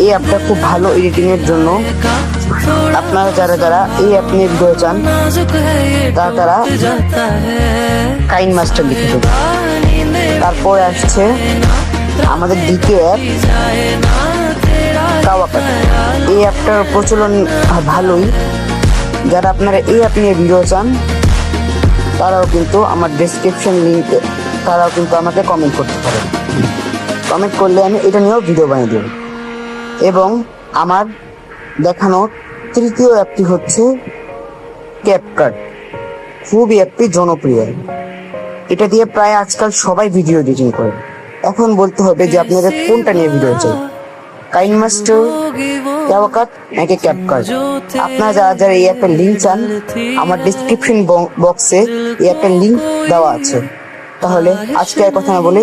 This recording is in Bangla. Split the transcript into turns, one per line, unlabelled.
এই অ্যাপটা খুব ভালো এডিটিং এর জন্য। আপনারা যারা যারা এই অ্যাপ নিয়ে ভিডিও চান, তারা তারা কাইন মাস্টার লিখে দেবে তারপরে আসছে আমাদের দ্বিতীয় অ্যাপ এই অ্যাপটার প্রচলন ভালোই। যারা আপনারা এই অ্যাপ নিয়ে ভিডিও চান, তারাও কিন্তু আমার ডেসক্রিপশন লিঙ্কে তারাও কিন্তু আমাকে কমেন্ট করতে পারেন। কমেন্ট করলে আমি এটা নিয়েও ভিডিও বানিয়ে দেব। এবং আমার দেখানো তৃতীয় অ্যাপটি হচ্ছে ক্যাপকাট খুবই একটি জনপ্রিয়। এটা দিয়ে প্রায় আজকাল সবাই ভিডিও এডিটিং করে। এখন বলতে হবে যে আপনাদের কোনটা নিয়ে ভিডিও চাই কাইন মাস্টার ক্যাওয়াকাট নাকি ক্যাপকাট আপনারা যারা যারা এই একটা লিঙ্ক চান, আমার ডিসক্রিপশন বক্সে এই একটা লিঙ্ক দেওয়া আছে। তাহলে আজকে আর কথা না বলে